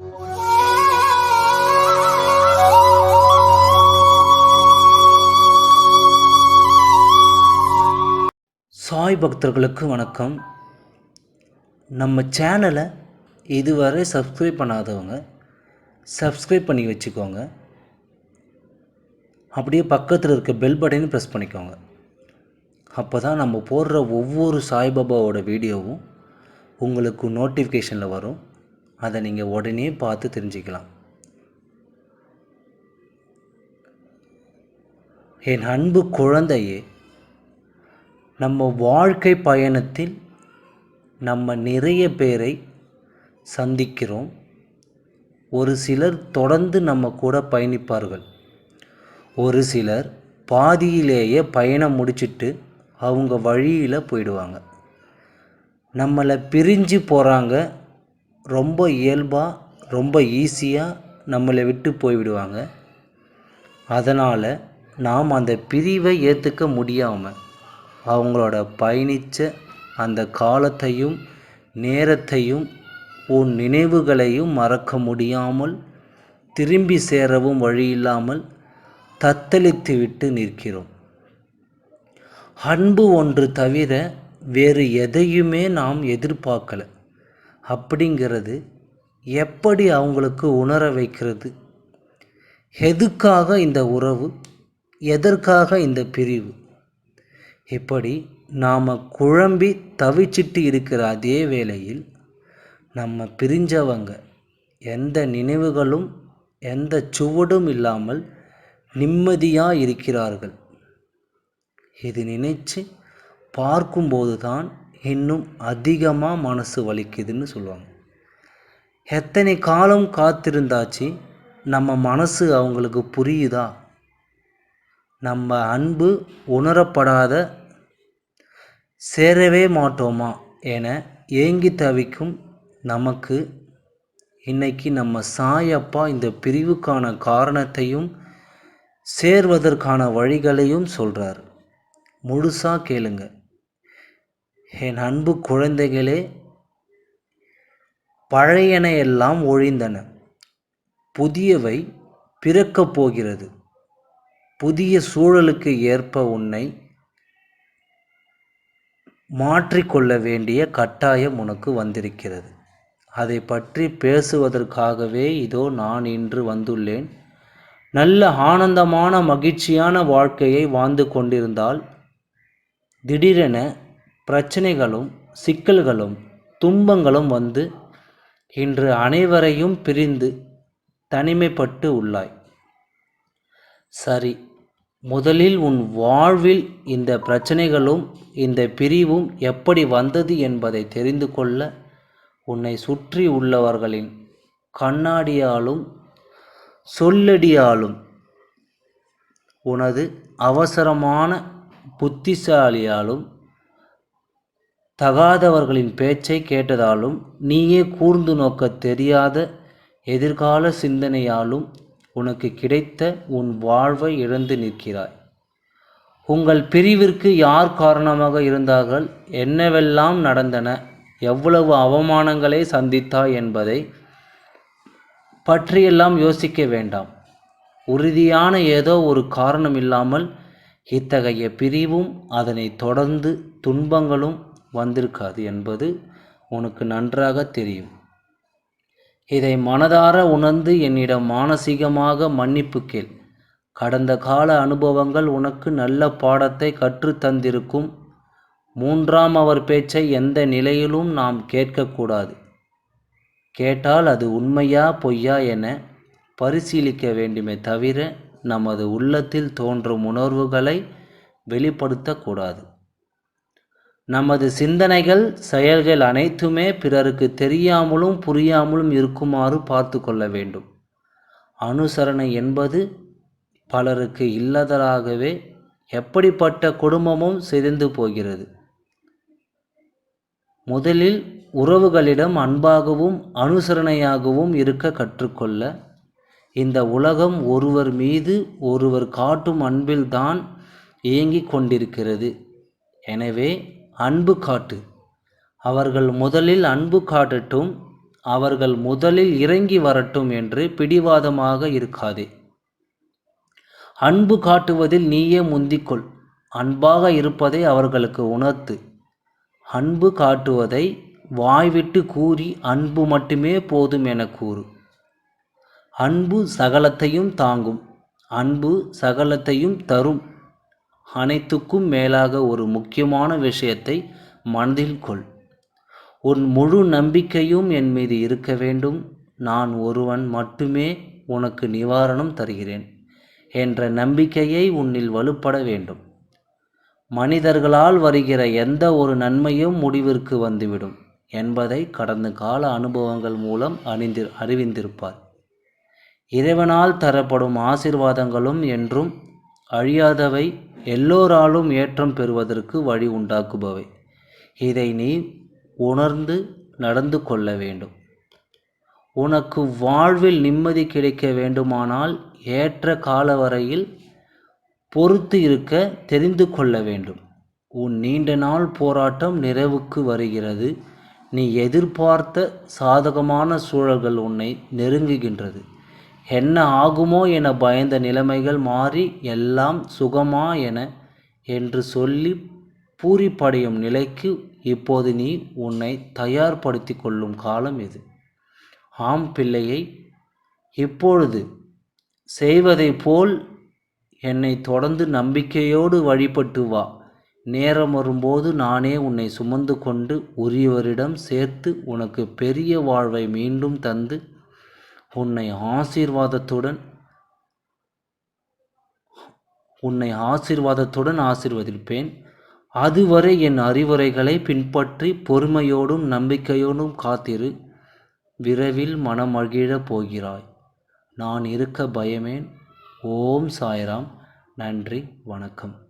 சாய் பக்தர்களுக்கு வணக்கம். நம்ம சேனலை இதுவரை சப்ஸ்கிரைப் பண்ணாதவங்க சப்ஸ்கிரைப் பண்ணி வச்சுக்கோங்க. அப்படியே பக்கத்தில் இருக்க பெல் பட்டனையும் ப்ரெஸ் பண்ணிக்கோங்க. அப்போ தான் நம்ம போடுற ஒவ்வொரு சாய்பாபாவோட வீடியோவும் உங்களுக்கு நோட்டிஃபிகேஷனில் வரும். அதை நீங்கள் உடனே பார்த்து தெரிஞ்சுக்கலாம். என் அன்பு குழந்தையே நம்ம வாழ்க்கை பயணத்தில் நம்ம நிறைய பேரை சந்திக்கிறோம். ஒரு சிலர் தொடர்ந்து நம்ம கூட பயணிப்பார்கள். ஒரு சிலர் பாதியிலேயே பயணம் முடிச்சிட்டு அவங்க வழியில் போயிடுவாங்க. நம்மளை பிரிஞ்சு போகிறாங்க ரொம்ப இயல்பாக ரொம்ப ஈஸியாக நம்மளை விட்டு போய்விடுவாங்க. அதனால் நாம் அந்த பிரிவை ஏற்றுக்க முடியாமல் அவங்களோட பயணித்த அந்த காலத்தையும் நேரத்தையும் உன் நினைவுகளையும் மறக்க முடியாமல் திரும்பி சேரவும் வழியில்லாமல் தத்தளித்து விட்டு நிற்கிறோம். அன்பு ஒன்று தவிர வேறு எதையுமே நாம் எதிர்பார்க்கல. அப்படிங்கிறது எப்படி அவங்களுக்கு உணர வைக்கிறது? எதுக்காக இந்த உறவு? எதற்காக இந்த பிரிவு? இப்படி நாம் குழம்பி தவிச்சிட்டு இருக்கிற அதே வேளையில் நம்ம பிரிஞ்சவங்க எந்த நினைவுகளும் எந்த சுவடும் இல்லாமல் நிம்மதியாக இருக்கிறார்கள். இது நினைச்சு பார்க்கும்போது தான் இன்னும் அதிகமாக மனசு வலிக்குதுன்னு சொல்லுவாங்க. எத்தனை காலம் காத்திருந்தாச்சு? நம்ம மனசு அவங்களுக்கு புரியுதா? நம்ம அன்பு உணரப்படாத சேரவே மாட்டோமா என ஏங்கி தவிக்கும் நமக்கு இன்னைக்கு நம்ம சாயப்பா இந்த பிரிவுக்கான காரணத்தையும் சேர்வதற்கான வழிகளையும் சொல்கிறார் முழுசாக கேளுங்கள் என் அன்பு குழந்தைகளே பழையன எல்லாம் ஒழிந்தன. புதியவை பிறக்கப் போகிறது. புதிய சூழலுக்கு ஏற்ப உன்னை மாற்றிக்கொள்ள வேண்டிய கட்டாயம் உனக்கு வந்திருக்கிறது. அதை பற்றி பேசுவதற்காகவே இதோ நான் இன்று வந்துள்ளேன். நல்ல ஆனந்தமான மகிழ்ச்சியான வாழ்க்கையை வாழ்ந்து கொண்டிருந்தால் திடீரென பிரச்சனைகளும் சிக்கல்களும் துன்பங்களும் வந்து இன்று அனைவரையும் பிரிந்து தனிமைப்பட்டு உள்ளாய். சரி முதலில் உன் வாழ்வில் இந்த பிரச்சனைகளும் இந்த பிரிவும் எப்படி வந்தது என்பதை தெரிந்து கொள்ள உன்னை சுற்றி உள்ளவர்களின் கண்ணாடியாலும் சொல்லடியாலும் உனது அவசரமான புத்திசாலியாலும் தகாதவர்களின் பேச்சை கேட்டதாலும் நீயே கூர்ந்து நோக்க தெரியாத எதிர்கால சிந்தனையாலும் உனக்கு கிடைத்த உன் வாழ்வை இழந்து நிற்கிறாய். உங்கள் பிரிவிற்கு யார் காரணமாக இருந்தார்கள்? என்னவெல்லாம் நடந்தன? எவ்வளவு அவமானங்களை சந்தித்தாய் என்பதை பற்றியெல்லாம் யோசிக்க வேண்டாம். உறுதியான ஏதோ ஒரு காரணம் இல்லாமல் இத்தகைய பிரிவும் அதனை தொடர்ந்து துன்பங்களும் வந்திருக்காது என்பது உனக்கு நன்றாக தெரியும். இதை மனதார உணர்ந்து என்னிடம் மானசீகமாக மன்னிப்பு கேள். கடந்த கால அனுபவங்கள் உனக்கு நல்ல பாடத்தை கற்றுத்தந்திருக்கும் மூன்றாம் அவர் பேச்சை எந்த நிலையிலும் நாம் கேட்கக்கூடாது. கேட்டால் அது உண்மையா பொய்யா என பரிசீலிக்க வேண்டுமே தவிர நமது உள்ளத்தில் தோன்றும் உணர்வுகளை வெளிப்படுத்தக்கூடாது நமது சிந்தனைகள் செயல்கள் அனைத்துமே பிறருக்கு தெரியாமலும் புரியாமலும் இருக்குமாறு பார்த்து கொள்ள வேண்டும். அனுசரணை என்பது பலருக்கு இல்லதலாகவே எப்படிப்பட்ட குடும்பமும் சிதைந்து போகிறது. முதலில் உறவுகளிடம் அன்பாகவும் அனுசரணையாகவும் இருக்க கற்றுக்கொள்ள இந்த உலகம் ஒருவர் மீது ஒருவர் காட்டும் அன்பில்தான் இயங்கிக் கொண்டிருக்கிறது. எனவே அன்பு காட்டு. அவர்கள் முதலில் அன்பு காட்டட்டும் அவர்கள் முதலில் இறங்கி வரட்டும் என்று பிடிவாதமாக இருக்காதே. அன்பு காட்டுவதில் நீயே முந்திக்கொள் அன்பாக இருப்பதை அவர்களுக்கு உணர்த்து. அன்பு காட்டுவதை வாய்விட்டு கூறி அன்பு மட்டுமே போதும் என கூறு. அன்பு சகலத்தையும் தாங்கும் அன்பு சகலத்தையும் தரும். அனைத்துக்கும் மேலாக ஒரு முக்கியமான விஷயத்தை மனதில் கொள். உன் முழு நம்பிக்கையும் என் மீது இருக்க வேண்டும். நான் ஒருவன் மட்டுமே உனக்கு நிவாரணம் தருகிறேன் என்ற நம்பிக்கையை உன்னில் வலுப்பட வேண்டும். மனிதர்களால் வருகிற எந்த ஒரு நன்மையும் முடிவிற்கு வந்துவிடும் என்பதை கடந்த கால அனுபவங்கள் மூலம் அணிந்து அறிவிந்திருப்பார். இறைவனால் தரப்படும் ஆசிர்வாதங்களும் என்றும் அழியாதவை எல்லோராலும் ஏற்றம் பெறுவதற்கு வழி உண்டாக்குபவை. இதை நீ உணர்ந்து நடந்து கொள்ள வேண்டும். உனக்கு வாழ்வில் நிம்மதி கிடைக்க வேண்டுமானால் ஏற்ற கால வரையில் பொறுத்து இருக்க தெரிந்து கொள்ள வேண்டும். உன் நீண்ட நாள் போராட்டம் நிறைவுக்கு வருகிறது. நீ எதிர்பார்த்த சாதகமான சூழல்கள் உன்னை நெருங்குகின்றது. என்ன ஆகுமோ என பயந்த நிலைமைகள் மாறி எல்லாம் சுகமா என என்று சொல்லி பூரிப்படையும் நிலைக்கு இப்போது நீ உன்னை தயார்படுத்தி கொள்ளும் காலம் இது. ஆம் பிள்ளையை இப்பொழுது செய்வதைப் போல் என்னை தொடர்ந்து நம்பிக்கையோடு வழிபட்டு வா. நேரம் வரும்போது நானே உன்னை சுமந்து கொண்டு உரியவரிடம் சேர்த்து உனக்கு பெரிய வாழ்வை மீண்டும் தந்து உன்னை ஆசீர்வாதத்துடன் உன்னை ஆசீர்வாதத்துடன் ஆசீர்வதிப்பேன். அதுவரை என் அறிவுரைகளை பின்பற்றி பொறுமையோடும் நம்பிக்கையோடும் காத்திரு. விரைவில் மனமகிழப் போகிறாய். நான் இருக்க பயமேன். ஓம் சாய்ராம். நன்றி. வணக்கம்.